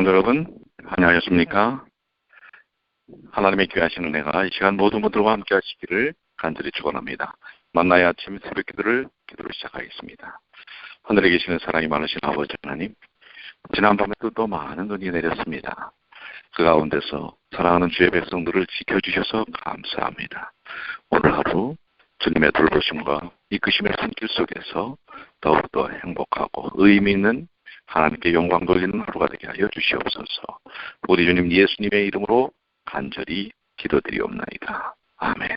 성도 여러분, 안녕하셨습니까? 하나님의 귀하신 은혜가 이 시간 모든 분들과 함께 하시기를 간절히 축원합니다. 만나의 아침 새벽 기도를 기도로 시작하겠습니다. 하늘에 계시는 사랑이 많으신 아버지 하나님, 지난밤에도 또 많은 눈이 내렸습니다. 그 가운데서 사랑하는 주의 백성들을 지켜주셔서 감사합니다. 오늘 하루 주님의 돌보심과 이끄심의 손길 속에서 더욱더 행복하고 의미 있는 하나님께 영광 돌리는 하루가 되게 하여 주시옵소서. 우리 주님 예수님의 이름으로 간절히 기도드리옵나이다. 아멘.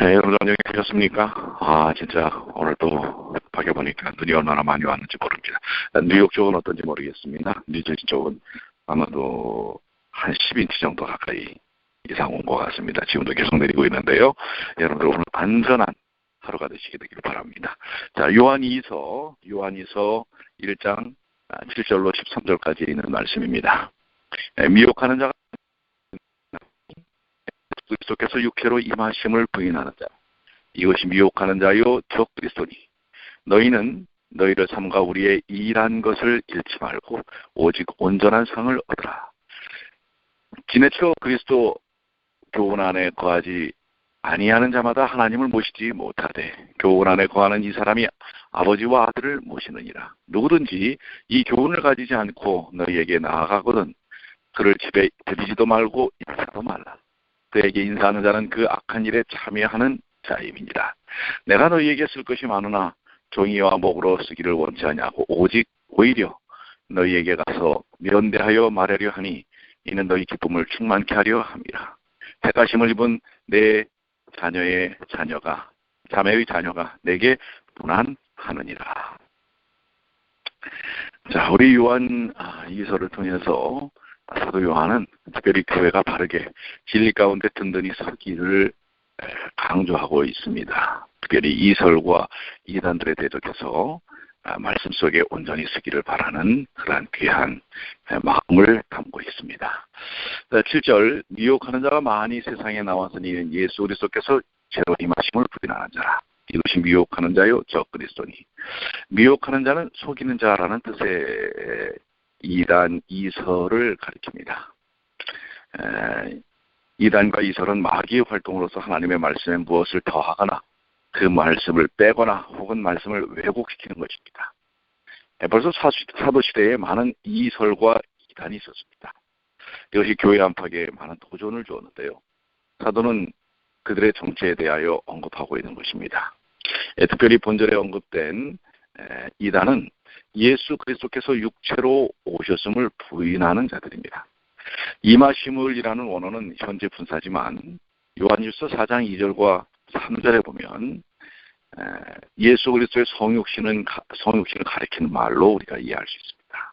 네, 여러분 안녕히 계셨습니까? 아 진짜 오늘 또 밖에 보니까 눈이 얼마나 많이 왔는지 모릅니다. 뉴욕 쪽은 어떤지 모르겠습니다. 뉴저지 쪽은 아마도 한 10인치 정도 가까이 이상 온 것 같습니다. 지금도 계속 내리고 있는데요. 여러분들 오늘 안전한 하루가 되시게 되기를 바랍니다. 자, 요한 2서, 요한 2서 1장 7절로 13절까지 있는 말씀입니다. 네, 미혹하는 자가 그리스도께서 육체로 임하심을 부인하는 자. 이것이 미혹하는 자요, 적 그리스도니. 너희는 너희를 삼가 우리의 일한 것을 잃지 말고 오직 온전한 상을 얻으라. 지내쳐 그리스도 교훈 안에 거하지 아니하는 자마다 하나님을 모시지 못하되 교훈 안에 거하는 이 사람이 아버지와 아들을 모시느니라. 누구든지 이 교훈을 가지지 않고 너희에게 나아가거든 그를 집에 들이지도 말고 인사도 말라. 그에게 인사하는 자는 그 악한 일에 참여하는 자임이니라. 내가 너희에게 쓸 것이 많으나 종이와 목으로 쓰기를 원치 않냐고 오직 오히려 너희에게 가서 면대하여 말하려 하니 이는 너희 기쁨을 충만케 하려 함이라. 택하심을 입은 내 자녀의 자녀가 자매의 자녀가 내게 분한하느니라. 자, 우리 요한 이서를 통해서 사도 요한은 특별히 교회가 바르게 진리 가운데 든든히 서기를 강조하고 있습니다. 특별히 이설과 이단들에 대적해서 말씀 속에 온전히 서기를 바라는 그러한 귀한 마음을 담고 있습니다. 7절 미혹하는 자가 많이 세상에 나왔으니 이는 예수 그리스도께서 제로 임하심을 부인하는 자라. 이것이 미혹하는 자요 적 그리스도니. 미혹하는 자는 속이는 자라는 뜻의 이단 이설을 가리킵니다. 이단과 이설은 마귀의 활동으로서 하나님의 말씀에 무엇을 더하거나 그 말씀을 빼거나 혹은 말씀을 왜곡시키는 것입니다. 벌써 사도시대에 많은 이설과 이단이 있었습니다. 이것이 교회 안팎에 많은 도전을 주었는데요. 사도는 그들의 정체에 대하여 언급하고 있는 것입니다. 특별히 본절에 언급된 이단은 예수 그리스도께서 육체로 오셨음을 부인하는 자들입니다. 이마시물이라는 원어는 현재 분사지만 요한일서 4장 2절과 3절에 보면 예수 그리스도의 성육신은 성육신을 가리키는 말로 우리가 이해할 수 있습니다.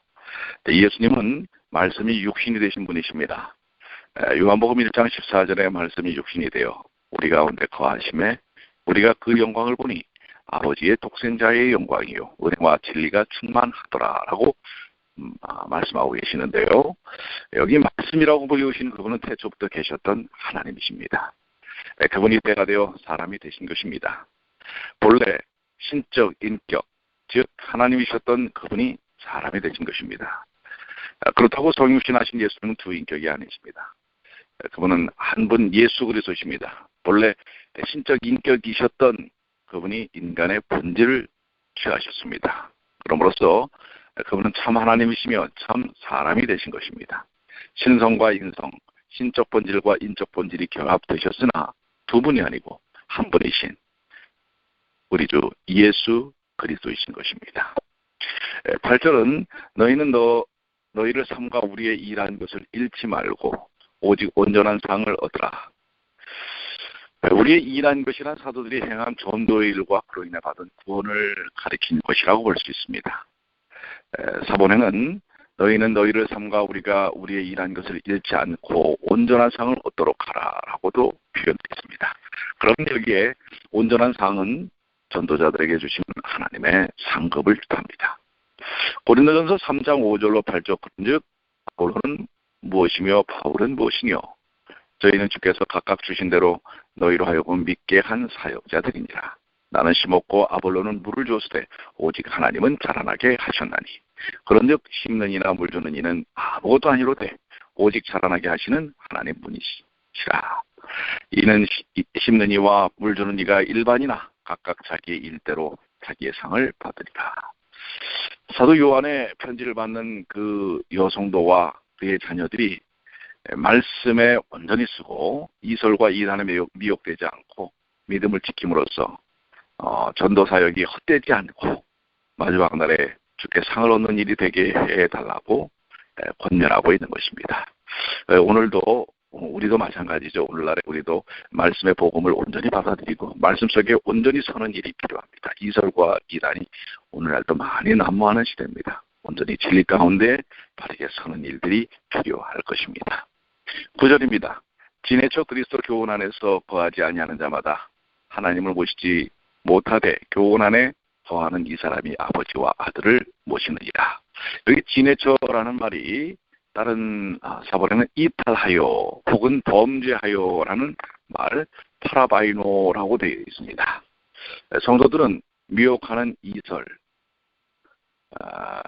예수님은 말씀이 육신이 되신 분이십니다. 요한복음 1장 14절에 말씀이 육신이 되어 우리 가운데 거하심에 우리가 그 영광을 보니 아버지의 독생자의 영광이요 은혜와 진리가 충만하더라라고 음, 아, 말씀하고 계시는데요. 여기 말씀이라고 불리우신 그분은 태초부터 계셨던 하나님이십니다. 그분이 때가 되어 사람이 되신 것입니다. 본래 신적 인격, 즉 하나님이셨던 그분이 사람이 되신 것입니다. 그렇다고 성육신하신 예수님은 두 인격이 아니십니다. 그분은 한 분 예수 그리스도십니다. 본래 신적 인격이셨던 그분이 인간의 본질을 취하셨습니다. 그럼으로써 그분은 참 하나님이시며 참 사람이 되신 것입니다. 신성과 인성, 신적 본질과 인적 본질이 결합되셨으나 두 분이 아니고 한 분이신 우리 주 예수 그리스도이신 것입니다. 8절은 너희는 너 너희를 삼가 우리의 일한 것을 잃지 말고 오직 온전한 상을 얻으라. 우리의 일한 것이란 사도들이 행한 전도의 일과 그로 인해 받은 구원을 가리킨 것이라고 볼 수 있습니다. 사본행은 너희는 너희를 삼가 우리가 우리의 일한 것을 잃지 않고 온전한 상을 얻도록 하라라고도 표현되어 있습니다. 그럼 여기에 온전한 상은 전도자들에게 주신 하나님의 상급을 뜻합니다. 고린도전서 3장 5절로 8절 그런즉 바울은 무엇이며 바울은 무엇이뇨? 저희는 주께서 각각 주신 대로 너희로 하여금 믿게 한 사역자들이니라. 나는 심었고 아볼로는 물을 줬으되 오직 하나님은 자라나게 하셨나니. 그런즉 심는 이나 물 주는 이는 아무것도 아니로되 오직 자라나게 하시는 하나님 분이시라. 이는 심는 이와 물 주는 이가 일반이나 각각 자기의 일대로 자기의 상을 받으리라 사도 요한의 편지를 받는 그 여성도와 그의 자녀들이 말씀에 온전히 쓰고 이설과 이단에 미혹, 되지 않고 믿음을 지킴으로써 어, 전도 사역이 헛되지 않고 마지막 날에 주께 상을 얻는 일이 되게 해달라고 권면하고 있는 것입니다. 오늘도 우리도 마찬가지죠. 오늘날에 우리도 말씀의 복음을 온전히 받아들이고 말씀 속에 온전히 서는 일이 필요합니다. 이설과 이단이 오늘날도 많이 난무하는 시대입니다. 온전히 진리 가운데 바르게 서는 일들이 필요할 것입니다. 9절입니다. 진해처 그리스도 교훈 안에서 거하지 아니하는 자마다 하나님을 모시지 못하되 교훈 안에 거하는 이 사람이 아버지와 아들을 모시느니라. 여기 진해처라는 말이 다른 아, 사본에는 이탈하여 혹은 범죄하여라는 말 파라바이노라고 되어 있습니다. 성도들은 미혹하는 이설, 아,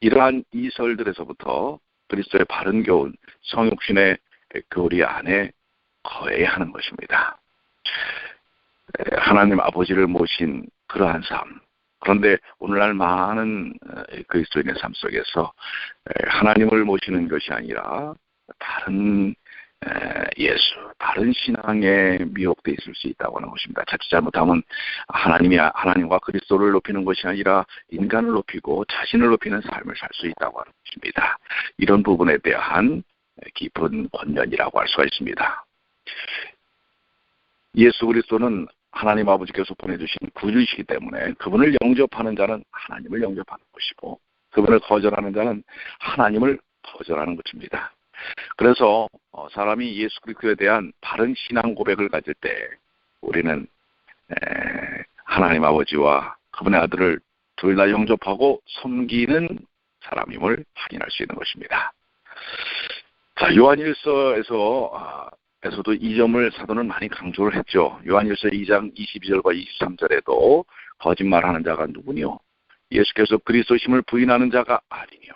이러한 이설들에서부터 그리스도의 바른 교훈, 성육신의 교리 안에 거해야 하는 것입니다. 하나님 아버지를 모신 그러한 삶. 그런데 오늘날 많은 그리스도인의 삶 속에서 하나님을 모시는 것이 아니라 다른 예수, 다른 신앙에 미혹돼 있을 수 있다고 하는 것입니다. 자칫 잘못하면 하나님이 하나님과 그리스도를 높이는 것이 아니라 인간을 높이고 자신을 높이는 삶을 살 수 있다고 하는 것입니다. 이런 부분에 대한 깊은 권면이라고 할 수가 있습니다. 예수 그리스도는 하나님 아버지께서 보내주신 구주이시기 때문에 그분을 영접하는 자는 하나님을 영접하는 것이고 그분을 거절하는 자는 하나님을 거절하는 것입니다. 그래서 어, 사람이 예수 그리스도에 대한 바른 신앙 고백을 가질 때 우리는 하나님 아버지와 그분의 아들을 둘 다 영접하고 섬기는 사람임을 확인할 수 있는 것입니다. 자, 요한일서에서 아, 에서도 이 점을 사도는 많이 강조를 했죠. 요한일서 2장 22절과 23절에도 거짓말하는 자가 누구뇨? 예수께서 그리스도심을 부인하는 자가 아니뇨.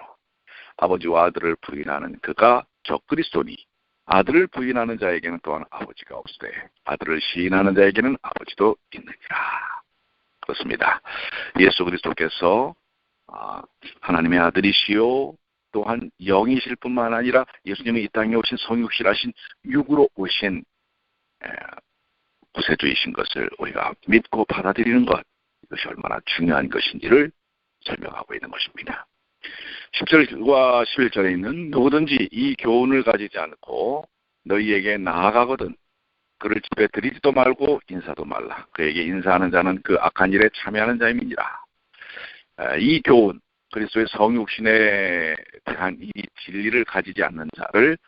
아버지와 아들을 부인하는 그가 적그리스도니 아들을 부인하는 자에게는 또한 아버지가 없으되 아들을 시인하는 자에게는 아버지도 있느니라. 그렇습니다. 예수 그리스도께서 아, 하나님의 아들이시요 또한 영이실 뿐만 아니라 예수님이 이 땅에 오신 성육실하신 육으로 오신 구세주이신 것을 우리가 믿고 받아들이는 것 이것이 얼마나 중요한 것인지를 설명하고 있는 것입니다. 10절과 11절에 있는 누구든지 이 교훈을 가지지 않고 너희에게 나아가거든 그를 집에 들이지도 말고 인사도 말라. 그에게 인사하는 자는 그 악한 일에 참여하는 자임이니라. 이 교훈, 그리스도의 성육신에 대한 이 진리를 가지지 않는 자를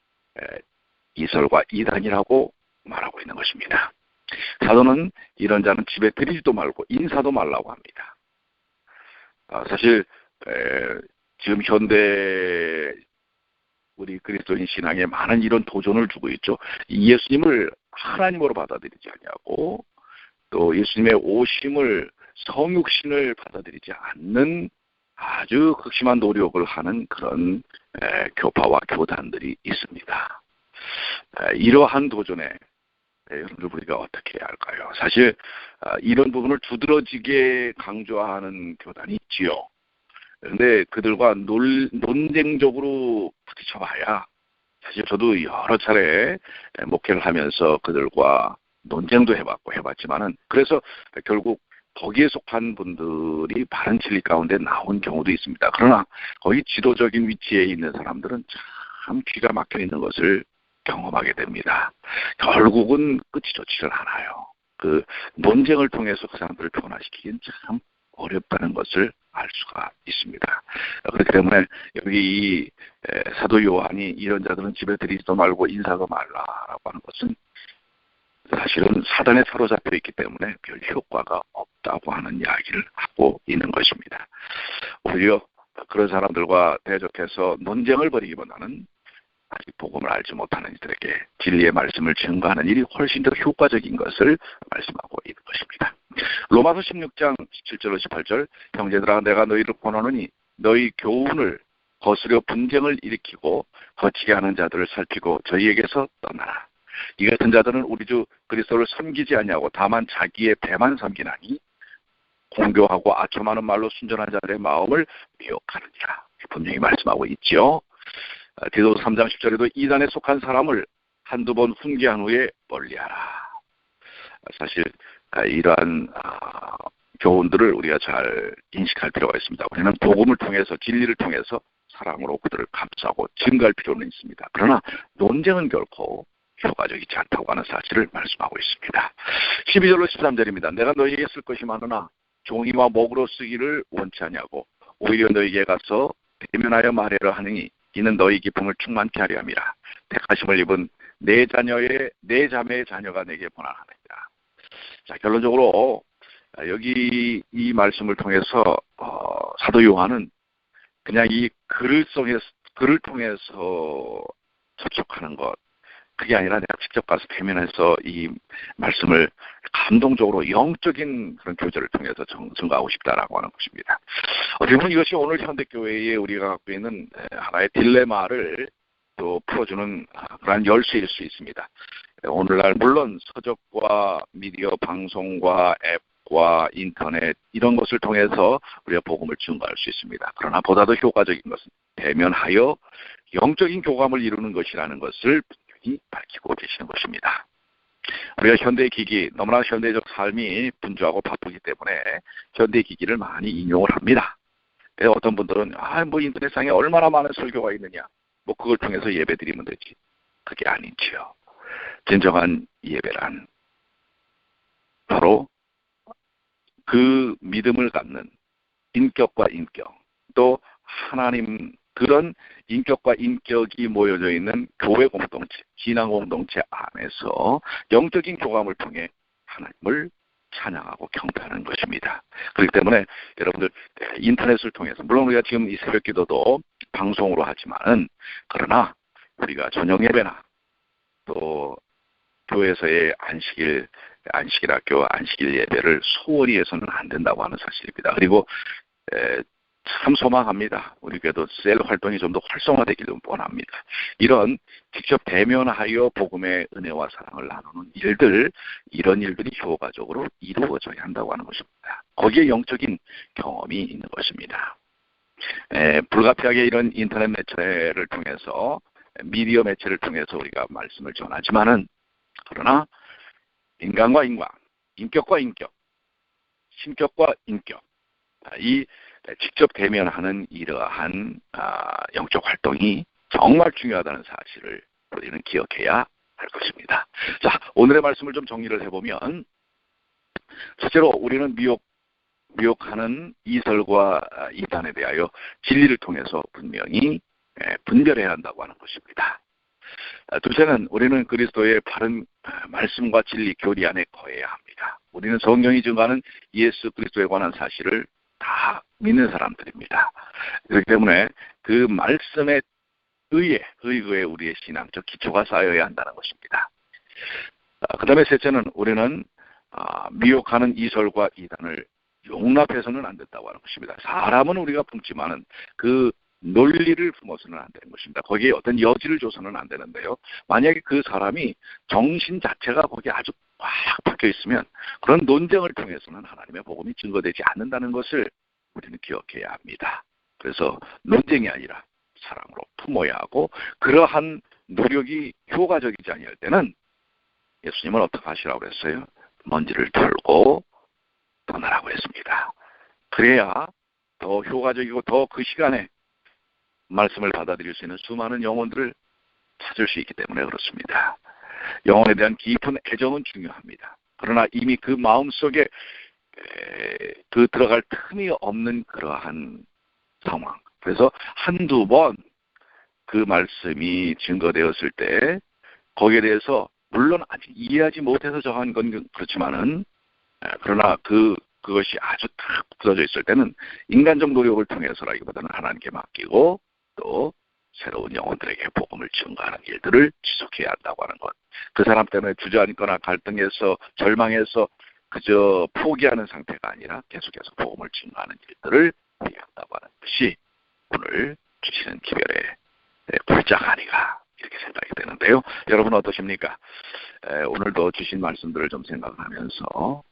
이설과 이단이라고 말하고 있는 것입니다. 사도는 이런 자는 집에 들이지도 말고 인사도 말라고 합니다. 아, 사실 지금 현대 우리 그리스도인 신앙에 많은 이런 도전을 주고 있죠. 예수님을 하나님으로 받아들이지 않냐고 또 예수님의 오심을 성육신을 받아들이지 않는 아주 극심한 노력을 하는 그런 교파와 교단들이 있습니다. 이러한 도전에 여러분들 우리가 어떻게 해야 할까요? 사실 아, 이런 부분을 두드러지게 강조하는 교단이 있지요. 그런데 그들과 논, 논쟁적으로 부딪혀봐야 사실 저도 여러 차례 목회를 하면서 그들과 논쟁도 해봤고 해봤지만은 그래서 결국 거기에 속한 분들이 바른 진리 가운데 나온 경우도 있습니다. 그러나 거의 지도적인 위치에 있는 사람들은 참 귀가 막혀 있는 것을 경험하게 됩니다. 결국은 끝이 좋지를 않아요. 그 논쟁을 통해서 그 사람들을 변화시키기는 참 어렵다는 것을 알 수가 있습니다. 그렇기 때문에 여기 이 사도 요한이 이런 자들은 집에 들이지도 말고 인사도 말라라고 하는 것은 사실은 사단에 사로잡혀 있기 때문에 별 효과가 없다고 하는 이야기를 하고 있는 것입니다. 오히려 그런 사람들과 대적해서 논쟁을 벌이기보다는 아직 복음을 알지 못하는 이들에게 진리의 말씀을 증거하는 일이 훨씬 더 효과적인 것을 말씀하고 있는 것입니다. 로마서 16장 17절로 18절 형제들아 내가 너희를 권하노니 너희 교훈을 거스려 분쟁을 일으키고 거치게 하는 자들을 살피고 저희에게서 떠나라. 이 같은 자들은 우리 주 그리스도를 섬기지 아니하고 다만 자기의 배만 섬기나니 공교하고 아첨하는 말로 순전한 자들의 마음을 미혹하느니라. 분명히 말씀하고 있죠. 디도 3장 10절에도 이단에 속한 사람을 한두 번 훈계한 후에 멀리하라. 사실 아, 이러한 아, 교훈들을 우리가 잘 인식할 필요가 있습니다. 우리는 복음을 통해서 진리를 통해서 사랑으로 그들을 감싸고 증가할 필요는 있습니다. 그러나 논쟁은 결코 효과적이지 않다고 하는 사실을 말씀하고 있습니다. 12절로 13절입니다. 내가 너희에게 쓸 것이 많으나 종이와 목으로 쓰기를 원치 않냐고 오히려 너희에게 가서 대면하여 말해라 하느니 이는 너희 기쁨을 충만케 하려 함이라. 택하심을 입은 내 자녀의 내 자매의 자녀가 내게 보나하느니라. 자 결론적으로 여기 이 말씀을 통해서 어, 사도 요한은 그냥 이 글을 통해서 글을 통해서 접촉하는 것 그게 아니라 내가 직접 가서 대면해서 이 말씀을 감동적으로 영적인 그런 교제를 통해서 증거하고 싶다라고 하는 것입니다. 어떻게 보면 이것이 오늘 현대교회에 우리가 갖고 있는 하나의 딜레마를 또 풀어주는 그러한 열쇠일 수 있습니다. 오늘날 물론 서적과 미디어 방송과 앱 과 인터넷 이런 것을 통해서 우리가 복음을 증거할 수 있습니다. 그러나 보다도 효과적인 것은 대면하여 영적인 교감을 이루는 것이라는 것을 분명히 밝히고 계시는 것입니다. 우리가 현대 기기, 너무나 현대적 삶이 분주하고 바쁘기 때문에 현대 기기를 많이 인용을 합니다. 어떤 분들은 아, 뭐 인터넷상에 얼마나 많은 설교가 있느냐, 뭐 그걸 통해서 예배 드리면 되지. 그게 아니지요. 진정한 예배란 바로 그 믿음을 갖는 인격과 인격, 또 하나님 그런 인격과 인격이 모여져 있는 교회 공동체, 신앙 공동체 안에서 영적인 교감을 통해 하나님을 찬양하고 경배하는 것입니다. 그렇기 때문에 여러분들 인터넷을 통해서 물론 우리가 지금 이 새벽 기도도 방송으로 하지만은 그러나 우리가 저녁 예배나 또 교회에서의 안식일 안식일 학교 안식일 예배를 소홀히 해서는 안 된다고 하는 사실입니다. 그리고 참 소망합니다. 우리 교회도 셀 활동이 좀 더 활성화되기를 원합니다. 이런 직접 대면하여 복음의 은혜와 사랑을 나누는 일들, 이런 일들이 효과적으로 이루어져야 한다고 하는 것입니다. 거기에 영적인 경험이 있는 것입니다. 에, 불가피하게 이런 인터넷 매체를 통해서 미디어 매체를 통해서 우리가 말씀을 전하지만은 그러나 인간과 인간, 인격과 인격, 신격과 인격 이 직접 대면하는 이러한 아, 영적 활동이 정말 중요하다는 사실을 우리는 기억해야 할 것입니다. 자, 오늘의 말씀을 좀 정리를 해보면 첫째로 우리는 미혹 미혹하는 이설과 이단에 대하여 진리를 통해서 분명히 예, 분별해야 한다고 하는 것입니다. 아, 둘째는 우리는 그리스도의 바른 말씀과 진리 교리 안에 거해야 합니다. 우리는 성경이 증거하는 예수 그리스도에 관한 사실을 다 믿는 사람들입니다. 그렇기 때문에 그 말씀에 의에, 의거에 우리의 신앙적 기초가 쌓여야 한다는 것입니다. 아, 그 다음에 셋째는 우리는 아, 미혹하는 이설과 이단을 용납해서는 안 된다고 하는 것입니다. 사람은 우리가 품지만은 그 논리를 품어서는 안 되는 것입니다. 거기에 어떤 여지를 줘서는 안 되는데요. 만약에 그 사람이 정신 자체가 거기에 아주 꽉 박혀 있으면 그런 논쟁을 통해서는 하나님의 복음이 증거되지 않는다는 것을 우리는 기억해야 합니다. 그래서 논쟁이 아니라 사랑으로 품어야 하고 그러한 노력이 효과적이지 아니할 때는 예수님은 어떻게 하시라고 그랬어요? 먼지를 털고 떠나라고 했습니다. 그래야 더 효과적이고 더 그 시간에 말씀을 받아들일 수 있는 수많은 영혼들을 찾을 수 있기 때문에 그렇습니다. 영혼에 대한 깊은 애정은 중요합니다. 그러나 이미 그 마음 속에 그 들어갈 틈이 없는 그러한 상황. 그래서 한두 번 그 말씀이 증거되었을 때 거기에 대해서 물론 아직 이해하지 못해서 정한 건 그렇지만은 그러나 그 그것이 아주 탁 굳어져 있을 때는 인간적 노력을 통해서라기보다는 하나님께 맡기고 또 새로운 영혼들에게 복음을 증거하는 일들을 지속해야 한다고 하는 것. 그 사람 때문에 주저앉거나 갈등해서 절망해서 그저 포기하는 상태가 아니라 계속해서 복음을 증거하는 일들을 해야 한다고 하는 것이 오늘 주시는 기별의 골자가 아니가 이렇게 생각이 되는데요. 여러분 어떠십니까? 오늘도 주신 말씀들을 좀 생각하면서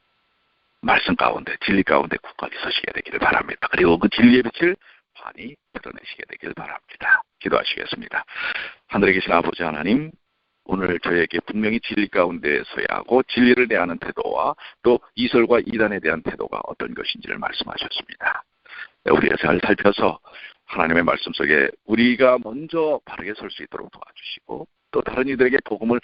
말씀 가운데 진리 가운데 굳건히 서시게 되기를 바랍니다. 그리고 그 진리의 빛을 환히 드러내시게 되길 바랍니다. 기도하시겠습니다. 하늘에 계신 아버지 하나님, 오늘 저에게 분명히 진리 가운데 서야 하고 진리를 대하는 태도와 또 이설과 이단에 대한 태도가 어떤 것인지를 말씀하셨습니다. 우리가 잘 살펴서 하나님의 말씀 속에 우리가 먼저 바르게 설 수 있도록 도와주시고 또 다른 이들에게 복음을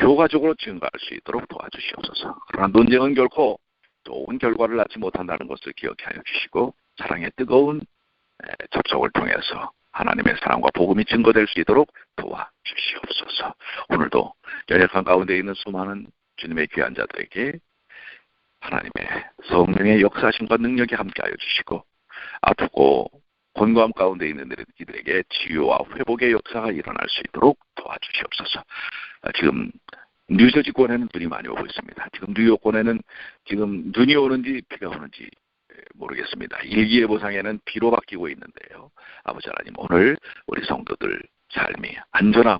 효과적으로 증가할 수 있도록 도와주시옵소서. 그러나 논쟁은 결코 좋은 결과를 낳지 못한다는 것을 기억하여 주시고 사랑의 뜨거운 접촉을 통해서 하나님의 사랑과 복음이 증거될 수 있도록 도와주시옵소서. 오늘도 연약한 가운데 있는 수많은 주님의 귀한 자들에게 하나님의 성령의 역사심과 능력이 함께하여 주시고 아프고 권고함 가운데 있는 이들에게 치유와 회복의 역사가 일어날 수 있도록 도와주시옵소서. 지금 뉴저지권에는 눈이 많이 오고 있습니다. 지금 뉴욕권에는 지금 눈이 오는지 비가 오는지 모르겠습니다. 일기예보상에는 비로 바뀌고 있는데요. 아버지 하나님 오늘 우리 성도들 삶이 안전하고